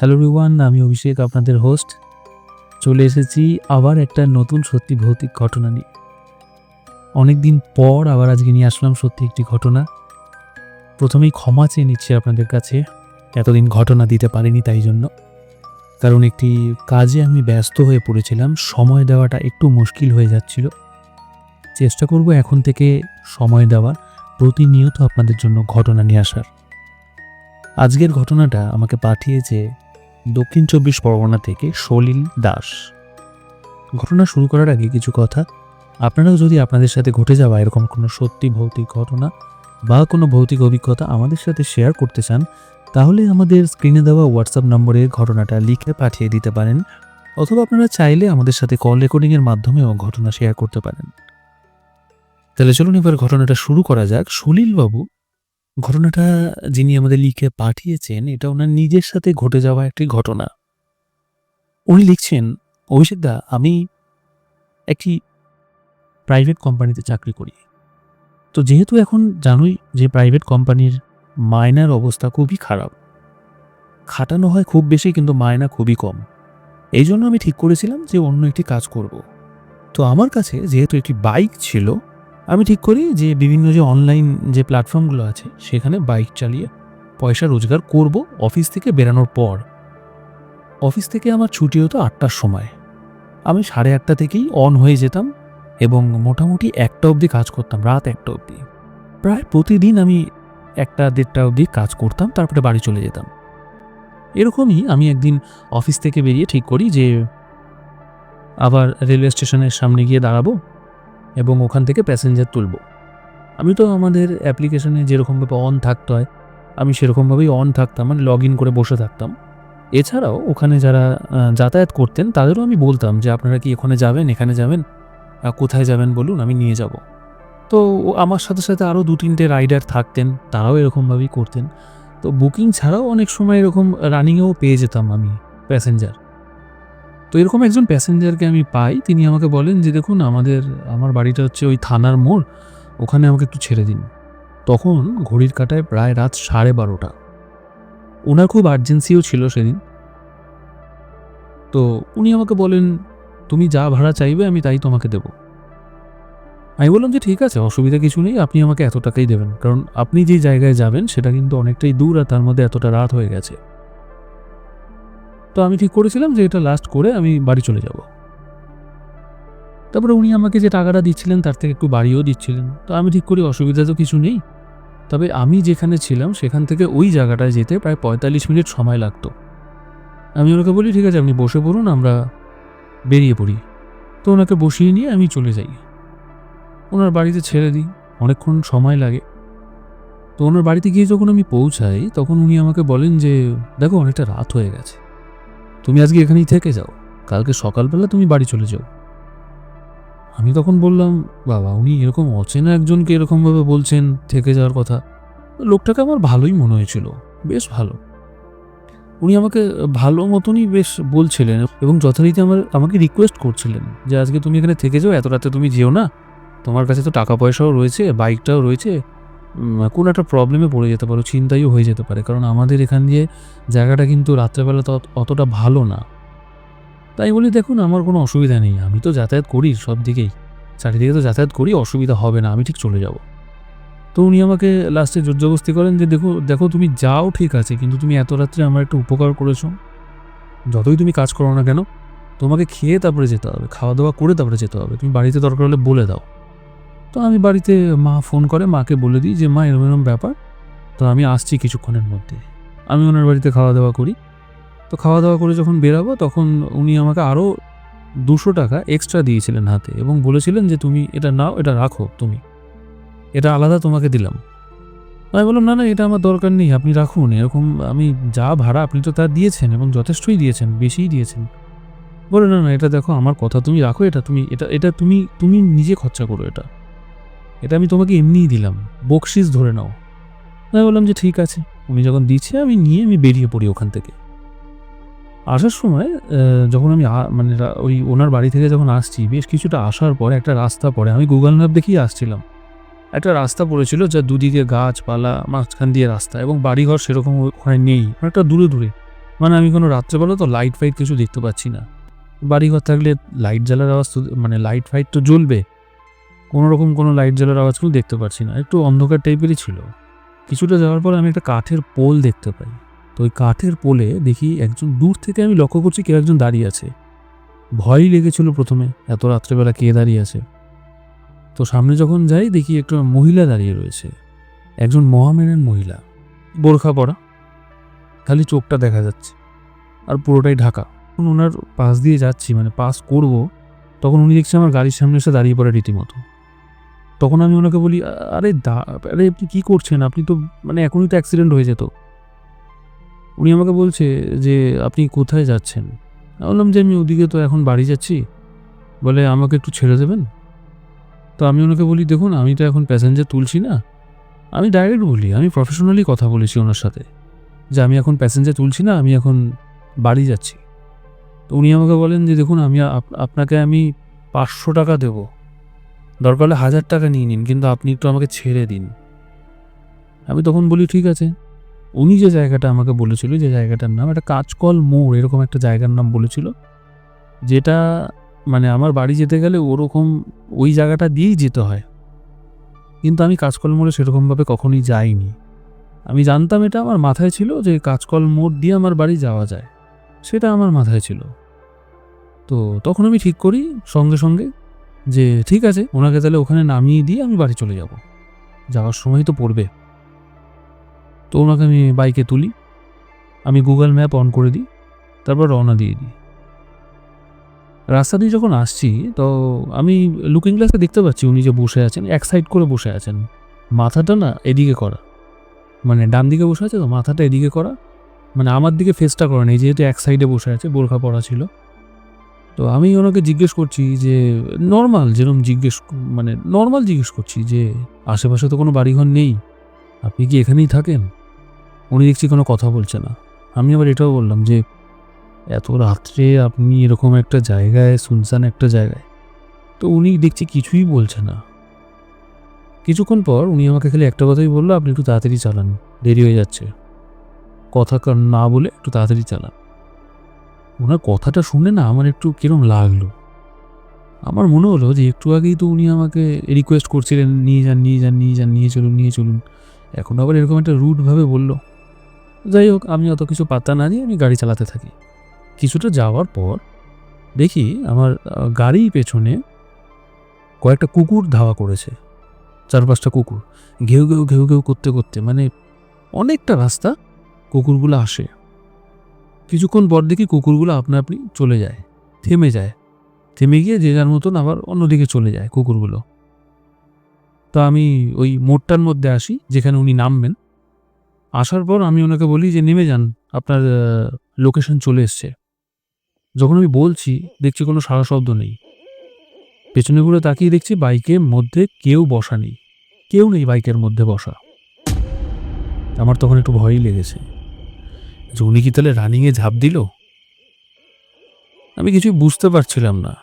Hello Riwan আমি অভিষেক, আপনাদের host চলে এসেছি আবার একটা নতুন সত্যি ভৌতিক ঘটনা নিয়ে। অনেক দিন পর আবার আজকে নিয়ে আসলাম সত্যি একটি ঘটনা। প্রথমেই ক্ষমা চেয়ে নিচ্ছি আপনাদের কাছে। এতদিন ঘটনা দিতে পারিনি তাই জন্য। কারণ একটি কাজে আমি ব্যস্ত হয়ে পড়েছিলাম, সময় দেওয়াটা একটু মুশকিল হয়ে যাচ্ছিল। চেষ্টা করব এখন থেকে সময় দেওয়ার প্রতিনিয়ত আপনাদের জন্য ঘটনা নিয়ে আসার। আজকের ঘটনাটা আমাকে পাঠিয়েছে দক্ষিণ চব্বিশ পরগনা থেকে সলিল দাস। ঘটনা শুরু করার আগে কিছু কথা। আপনারাও যদি আপনাদের সাথে ঘটে যাওয়া এরকম কোনো সত্যি ভৌতিক ঘটনা বা কোনো ভৌতিক অভিজ্ঞতা আমাদের সাথে শেয়ার করতে চান, তাহলে আমাদের স্ক্রিনে দেওয়া হোয়াটসঅ্যাপ নম্বরে ঘটনাটা লিখে পাঠিয়ে দিতে পারেন, অথবা আপনারা চাইলে আমাদের সাথে কল রেকর্ডিংয়ের মাধ্যমেও ঘটনা শেয়ার করতে পারেন। তাহলে চলুন এবার ঘটনাটা শুরু করা যাক। সলিলবাবু ঘটনাটা যিনি আমাদের লিখে পাঠিয়েছেন, এটা ওনার নিজের সাথে ঘটে যাওয়া একটি ঘটনা। উনি লিখছেন, অভিষেক দা, আমি একটি প্রাইভেট কোম্পানিতে চাকরি করি। তো যেহেতু এখন জানোই যে প্রাইভেট কোম্পানির মায়নার অবস্থা খুবই খারাপ। খাটানো হয় খুব বেশি, কিন্তু মায়না খুবই কম। এই জন্য আমি ঠিক করেছিলাম যে অন্য একটি কাজ করব। তো আমার কাছে যেহেতু একটি বাইক ছিল আমি ঠিক করি যে বিভিন্ন যে অনলাইন যে প্ল্যাটফর্মগুলো আছে, সেখানে বাইক চালিয়ে পয়সা রোজগার করব অফিস থেকে বেরানোর পর। অফিস থেকে আমার ছুটি হতো আটটার সময়। আমি সাড়ে আটটা থেকেই অন হয়ে যেতাম এবং মোটামুটি একটা অবধি কাজ করতাম, রাত একটা অবধি। প্রায় প্রতিদিন আমি একটা দেড়টা অবধি কাজ করতাম, তারপরে বাড়ি চলে যেতাম। এরকমই আমি একদিন অফিস থেকে বেরিয়ে ঠিক করি যে আবার রেলওয়ে স্টেশনের সামনে গিয়ে দাঁড়াবো। এবং ওখান থেকে প্যাসেঞ্জার তুলব। আমি তো আমাদের অ্যাপ্লিকেশনে যেরকমভাবে অন থাকতে হয়, আমি সেরকমভাবেই অন থাকতাম মানে লগ ইন করে বসে থাকতাম। এছাড়াও ওখানে যারা যাতায়াত করতেন, তাদেরও আমি বলতাম যে, আপনারা কি এখানে যাবেন এখানে যাবেন? কোথায় যাবেন বলুন, আমি নিয়ে যাব। তো আমার সাথে সাথে আরও দু তিনটে রাইডার থাকতেন, তারাও এরকমভাবেই করতেন। তো বুকিং ছাড়াও অনেক সময় এরকম রানিংয়েও পেয়ে যেতাম আমি প্যাসেঞ্জার তো এরকম একজন প্যাসেঞ্জারকে আমি পাই, তিনি আমাকে বলেন যে, দেখুন, আমাদের, আমার বাড়িটা হচ্ছে ওই থানার মোড়, ওখানে আমাকে একটু ছেড়ে দিন। তখন ঘড়ির কাটায় প্রায় রাত সাড়ে বারোটা। ওনার খুব আর্জেন্সিও ছিল সেদিন। তো উনি আমাকে বলেন, তুমি যা ভাড়া চাইবে, আমি তাই তোমাকে দেব। আমি বললাম যে, ঠিক আছে, অসুবিধা কিছু নেই, আপনি আমাকে এত টাকাই দেবেন। কারণ আপনি যে জায়গায় যাবেন, সেটা কিন্তু অনেকটাই দূর আর তার মধ্যে এতটা রাত হয়ে গেছে। তো আমি ঠিক করেছিলাম যে এটা লাস্ট করে আমি বাড়ি চলে যাব। তারপরে উনি আমাকে যে টাকাটা দিচ্ছিলেন তার থেকে একটু বাড়িও দিচ্ছিলেন। তো আমি ঠিক করি, অসুবিধা তো কিছু নেই। তবে আমি যেখানে ছিলাম সেখান থেকে ওই জায়গাটায় যেতে প্রায় পঁয়তাল্লিশ মিনিট সময় লাগতো। আমি ওনাকে বলি, ঠিক আছে, আপনি বসে পড়ুন, আমরা বেরিয়ে পড়ি। তো ওনাকে বসিয়ে নিয়ে আমি চলে যাই। ওনার বাড়িতে ছেড়ে দিই, অনেকক্ষণ সময় লাগে। তো ওনার বাড়িতে গিয়ে যখন আমি পৌঁছাই, তখন উনি আমাকে বলেন যে, দেখো, অনেকটা রাত হয়ে গেছে। তুমি আজকে এখানেই থেকে যাও। কালকে সকালবেলা তুমি বাড়ি চলে যাও। আমি তখন বললাম, বাবা, উনি এরকম অচেনা একজনকে এরকমভাবে বলছেন থেকে যাওয়ার কথা। লোকটাকে আমার ভালোই মনে হয়েছিল, বেশ ভালো। উনি আমাকে ভালো মতনই বেশ বলছিলেন এবং যথারীতি আমার, আমাকে রিকোয়েস্ট করছিলেন যে, আজকে তুমি এখানে থেকে যাও, এত রাতে তুমি যেও না। তোমার কাছে তো টাকা পয়সাও রয়েছে বাইকটাও রয়েছে কোনো একটা প্রবলেমে পড়ে যেতে পারো চিন্তাইও হয়ে যেতে পারে। কারণ আমাদের এখান দিয়ে জায়গাটা কিন্তু রাত্রেবেলা তো অতটা ভালো না। তাই বলি, দেখুন, আমার কোনো অসুবিধা নেই। আমি তো যাতায়াত করি সব দিকেই। চারিদিকে তো যাতায়াত করি, অসুবিধা হবে না। আমি ঠিক চলে যাব। তো উনি আমাকে লাস্টে জোরজবস্তি করেন যে, দেখো দেখো, তুমি যাও, ঠিক আছে। কিন্তু তুমি এত রাত্রে আমার একটা উপকার করেছ। যতই তুমি কাজ করো না কেন, তোমাকে খেয়ে তারপরে যেতে হবে খাওয়া দাওয়া করে তারপরে যেতে হবে। তুমি বাড়িতে দরকার হলে বলে দাও। তো আমি বাড়িতে মা ফোন করে, মাকে বলে দিই যে, মা, এরম এরম ব্যাপার। তো আমি আসছি কিছুক্ষণের মধ্যে। আমি ওনার বাড়িতে খাওয়া দাওয়া করি। তো খাওয়া দাওয়া করে যখন বেরাবো, তখন উনি আমাকে আরও দুশো টাকা এক্সট্রা দিয়েছিলেন হাতে এবং বলেছিলেন যে, তুমি এটা নাও, এটা রাখো তুমি। এটা আলাদা তোমাকে দিলাম। আমি বললাম, না না, এটা আমার দরকার নেই, আপনি রাখুন। এরকম আমি যা ভাড়া আপনি তো তা দিয়েছেন এবং যথেষ্টই দিয়েছেন, বেশিই দিয়েছেন। বলে, না না, এটা দেখো, আমার কথা তুমি রাখো, এটা তুমি, এটা এটা তুমি তুমি নিজে খরচা করো এটা। এটা আমি তোমাকে এমনিই দিলাম। বকশিস ধরে নাও। আমি বললাম যে ঠিক আছে। উনি যখন দিচ্ছে, আমি নিয়ে আমি বেরিয়ে পড়ি ওখান থেকে। আসার সময় যখন আমি মানে ওই ওনার বাড়ি থেকে যখন আসছি, বেশ কিছুটা আসার পরে, একটা রাস্তা পড়ে, আমি গুগল ম্যাপ দেখেই আসছিলাম। একটা রাস্তা পড়েছিল যা দুদিকে গাছপালা, মাঝখান দিয়ে রাস্তা এবং বাড়িঘর সেরকম ওখানে নেই, অনেকটা দূরে দূরে। মানে আমি কোনো রাত্রেবেলা তো লাইট ফাইট কিছু দেখতে পাচ্ছি না। বাড়িঘর থাকলে লাইট জ্বালার আওয়াজ মানে লাইট ফাইট তো জ্বলবে। কোনো রকম কোনো লাইট জ্বালার আওয়াজগুলো দেখতে পাচ্ছি না, একটু অন্ধকার টাইপেরই ছিল। কিছুটা যাওয়ার পর আমি একটা কাঠের পোল দেখতে পাই। তো ওই কাঠের পোলে দেখি একজন দূর থেকে আমি লক্ষ্য করছি কেউ একজন দাঁড়িয়ে আছে। ভয়ই লেগেছিল প্রথমে, এত রাত্রেবেলা কে দাঁড়িয়ে আছে? তো সামনে যখন যাই দেখি একটা মহিলা দাঁড়িয়ে রয়েছে। একজন মহামেরেন মহিলা। বোরখা পরা। খালি চোখটা দেখা যাচ্ছে। আর পুরোটাই ঢাকা। ওনার পাশ দিয়ে যাচ্ছি মানে পাস করব, তখন উনি দেখছি আমার গাড়ির সামনে এসে দাঁড়িয়ে পড়ে রীতিমতো। তখন আমি ওনাকে বলি আরে দা, আরে আপনি কী করছেন? আপনি তো মানে এখনই তো অ্যাক্সিডেন্ট হয়ে যেত। উনি আমাকে বলছে যে, আপনি কোথায় যাচ্ছেন? বললাম যে, আমি ওদিকে তো এখন বাড়ি যাচ্ছি। বলে, আমাকে একটু ছেড়ে দেবেন? তো আমি ওনাকে বলি, দেখুন, আমি তো এখন প্যাসেঞ্জার তুলছি না। আমি ডাইরেক্ট বলি, আমি প্রফেশনালি কথা বলেছি ওনার সাথে, যে, আমি এখন প্যাসেঞ্জার তুলছি না, আমি এখন বাড়ি যাচ্ছি। তো উনি আমাকে বলেন যে, দেখুন, আমি আপ- আপনাকে আমি পাঁচশো টাকা দেব। দরকার হলে হাজার টাকা নিয়ে নিন, কিন্তু আপনি একটু আমাকে ছেড়ে দিন। আমি তখন বলি, ঠিক আছে। উনি যে জায়গাটা আমাকে বলেছিল, যে জায়গাটার নাম একটা কাঁচকল মোড়, এরকম একটা জায়গার নাম বলেছিল, যেটা মানে আমার বাড়ি যেতে গেলে ওরকম ওই জায়গাটা দিয়েই যেতে হয়। কিন্তু আমি কাঁচকল মোড়ে সেরকমভাবে কখনোই যাইনি। আমি জানতাম এটা আমার মাথায় ছিল যে কাঁচকল মোড় দিয়ে আমার বাড়ি যাওয়া যায়। সেটা আমার মাথায় ছিল। তো তখন আমি ঠিক করি, সঙ্গে সঙ্গে যে, ঠিক আছে, ওনাকে তাহলে ওখানে নামিয়ে দিয়ে আমি বাড়ি চলে যাব। যাওয়ার সময় তো পড়বে। তো ওনাকে আমি বাইকে তুলি। আমি গুগল ম্যাপ অন করে দিই, তারপর রওনা দিয়ে দিই। রাস্তা দিয়ে যখন আসছি, তো আমি লুকিং গ্লাসে দেখতে পাচ্ছি উনি যে বসে আছেন, এক সাইড করে বসে আছেন। মাথাটা না এদিকে করা। মানে ডান দিকে বসে আছে, তো মাথাটা এদিকে করা। মানে আমার দিকে ফেসটা করা নেই, যেহেতু এক সাইডে বসে আছে, বোরখা পরা ছিল। তো আমি ওনাকে জিজ্ঞেস করছি যে, নর্মাল? যেরকম জিজ্ঞেস মানে নর্মাল জিজ্ঞেস করছি যে, আশেপাশে তো কোনো বাড়িঘর নেই। আপনি কি এখানেই থাকেন? উনি দেখছি কোনো কথা বলছে না। আমি আবার এটাও বললাম যে, এত রাত্রে আপনি এরকম একটা জায়গায় শুনশান একটা জায়গায়? তো উনি দেখছি কিছুই বলছে না। কিছুক্ষণ পর উনি আমাকে খালি একটা কথাই বলল, আপনি একটু তাড়াতাড়ি চালান, দেরি হয়ে যাচ্ছে। কথা না বলে একটু তাড়াতাড়ি চালান। ওনার কথাটা শুনে না আমার একটু কিরম লাগল। আমার মনে হলো যে একটু আগেই তো উনি আমাকে রিকোয়েস্ট করছিলেন, নিয়ে যান নিয়ে যান নিয়ে যান, নিয়ে চলুন নিয়ে চলুন। এখন আবার এরকম একটা রুটভাবে বলল। যাই হোক, আমি অত কিছু পাত্তা না দিয়ে আমি গাড়ি চালাতে থাকি। কিছুটা যাওয়ার পর দেখি আমার গাড়ির পেছনে কয়েকটা কুকুর ধাওয়া করেছে। চার পাঁচটা কুকুর। ঘেউ ঘেউ ঘেউ ঘেউ করতে করতে মানে অনেকটা রাস্তা কুকুরগুলো আসে। কিছুক্ষণ পর দেখি কুকুরগুলো আপনা আপনি চলে যায়, থেমে যায়। থেমে গিয়ে যে যার মতন আবার অন্যদিকে চলে যায় কুকুরগুলো। তো আমি ওই মোড়টার মধ্যে আসি, যেখানে উনি নামবেন। আসার পর আমি ওনাকে বলি যে, নেমে যান, আপনার লোকেশন চলে এসছে। যখন আমি বলছি, দেখছি কোনো সারা শব্দ নেই। পেছনে ঘুরে তাকিয়ে দেখছি বাইকের মধ্যে কেউ বসা নেই। কেউ নেই বাইকের মধ্যে বসা। আমার তখন একটু ভয়ই লেগেছে। উনি কি তাহলে রানিংয়ে ঝাঁপ দিল? আমি কিছুই বুঝতে পারছিলাম না।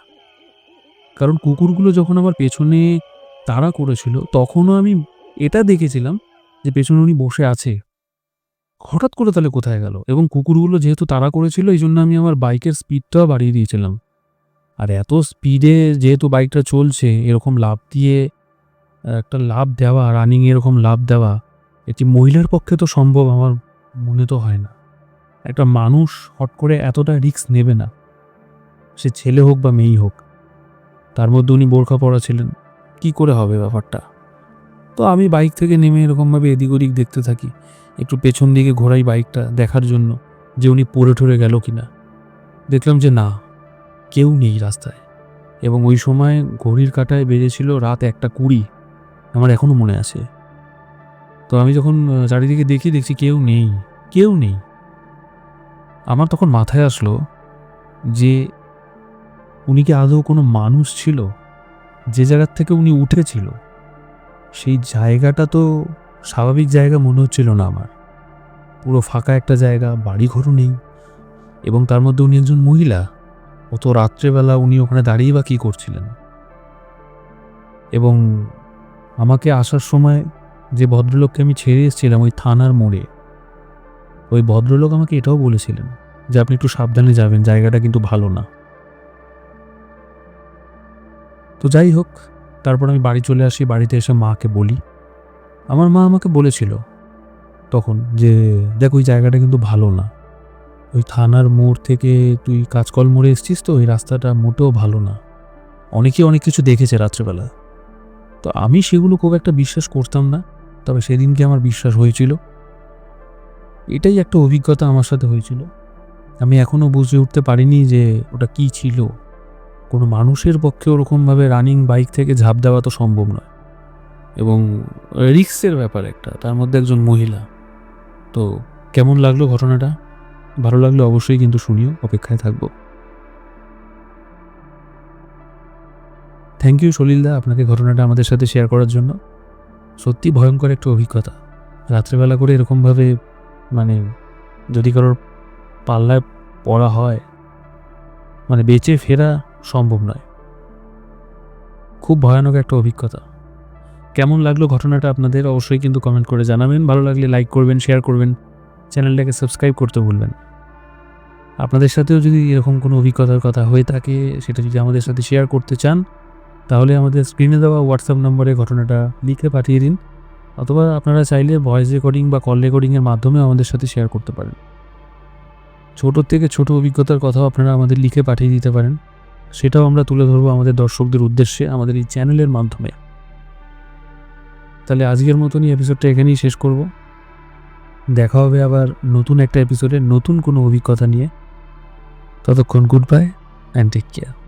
কারণ কুকুরগুলো যখন আমার পেছনে তাড়া করেছিল, তখনও আমি এটা দেখেছিলাম যে পেছনে উনি বসে আছে। হঠাৎ করে তাহলে কোথায় গেল? এবং কুকুরগুলো যেহেতু তাড়া করেছিল, এই জন্য আমি আমার বাইকের স্পিডটাও বাড়িয়ে দিয়েছিলাম। আর এত স্পিডে যেহেতু বাইকটা চলছে, এরকম লাভ দিয়ে, একটা লাভ দেওয়া রানিং এরকম লাভ দেওয়া এটি মহিলার পক্ষে তো সম্ভব, আমার মনে তো হয় না। একটা মানুষ হট করে এতটা রিস্ক নেবে না। সে ছেলে হোক বা মেয়েই হোক, তার মধ্যে উনি বোরখা পরা ছিলেন, কি করে হবে ব্যাপারটা? তো আমি বাইক থেকে নেমে এরকমভাবে এদিক ওদিক দেখতে থাকি, একটু পেছন দিকে ঘোরাই বাইকটা দেখার জন্য যে উনি পড়ে ঠরে গেল কি না দেখলাম যে না, কেউ নেই রাস্তায়। এবং ওই সময় ঘড়ির কাঁটায় বেজেছিল রাত একটা কুড়ি, আমার এখনও মনে আছে। তো আমি যখন চারিদিকে দেখি, দেখছি কেউ নেই কেউ নেই। আমার তখন মাথায় আসলো যে উনি কি আদৌ কোনো মানুষ ছিল? যে জায়গার থেকে উনি উঠেছিল? সেই জায়গাটা তো স্বাভাবিক জায়গা মনে হচ্ছিল না আমার। পুরো ফাঁকা একটা জায়গা, বাড়িঘরও নেই এবং তার মধ্যে উনি একজন মহিলা। অত রাত্রেবেলা উনি ওখানে দাঁড়িয়ে বা কী করছিলেন? এবং আমাকে আসার সময় যে ভদ্রলোককে আমি ছেড়ে এসেছিলাম ওই থানার মোড়ে ওই ভদ্রলোক আমাকে এটাও বলেছিলেন যে আপনি একটু সাবধানে যাবেন, জায়গাটা কিন্তু ভালো না। তো যাই হোক, তারপর আমি বাড়ি চলে আসি, বাড়িতে এসে মাকে বলি। আমার মা আমাকে বলেছিল তখন যে, দেখ, ওই জায়গাটা কিন্তু ভালো না। ওই থানার মোড় থেকে তুই কাজকল মোড়ে এসছিস তো, ওই রাস্তাটা মোটেও ভালো না। অনেকে অনেক কিছু দেখেছে রাত্রেবেলা। তো আমি সেগুলো খুব একটা বিশ্বাস করতাম না, তবে সেদিনকে আমার বিশ্বাস হয়েছিল। এটাই একটা অভিজ্ঞতা আমার সাথে হয়েছিল। আমি এখনও বুঝে উঠতে পারিনি যে ওটা কি ছিল। কোনো মানুষের পক্ষে ওরকমভাবে রানিং বাইক থেকে ঝাঁপ দেওয়া তো সম্ভব নয়। এবং রিক্সের ব্যাপার একটা, তার মধ্যে একজন মহিলা। তো কেমন লাগল ঘটনাটা? ভালো লাগলে অবশ্যই কিন্তু শুনিও, অপেক্ষায় থাকব। থ্যাংক ইউ সলিলদা আপনাকে ঘটনাটা আমাদের সাথে শেয়ার করার জন্য। সত্যি ভয়ঙ্কর একটা অভিজ্ঞতা। রাত্রেবেলা করে এরকমভাবে মানে যদি কারোর পাল্লায় পড়া হয় মানে বেঁচে ফেরা সম্ভব নয়। খুব ভয়ানক একটা অভিজ্ঞতা। কেমন লাগল ঘটনাটা আপনাদের অবশ্যই কিন্তু কমেন্ট করে জানাবেন। ভালো লাগলে লাইক করবেন শেয়ার করবেন, চ্যানেলটাকে সাবস্ক্রাইব করতে ভুলবেন আপনাদের সাথেও যদি এরকম কোনো অভিজ্ঞতার কথা হয়ে থাকে, সেটা যদি আমাদের সাথে শেয়ার করতে চান, তাহলে আমাদের স্ক্রিনে দেওয়া হোয়াটসঅ্যাপ নম্বরে ঘটনাটা লিখে পাঠিয়ে দিন। অথবা আপনারা চাইলে ভয়েস রেকর্ডিং বা কল রেকর্ডিংয়ের মাধ্যমে আমাদের সাথে শেয়ার করতে পারেন। ছোট থেকে ছোট অভিজ্ঞতার কথাও আপনারা আমাদের লিখে পাঠিয়ে দিতে পারেন। সেটাও আমরা তুলে ধরবো আমাদের দর্শকদের উদ্দেশ্যে আমাদের এই চ্যানেলের মাধ্যমে। তাহলে আজকের মতনই এপিসোডটা এখানেই শেষ করব। দেখা হবে আবার নতুন একটা এপিসোডে নতুন কোনো অভিজ্ঞতা নিয়ে। ততক্ষণ good bye and take care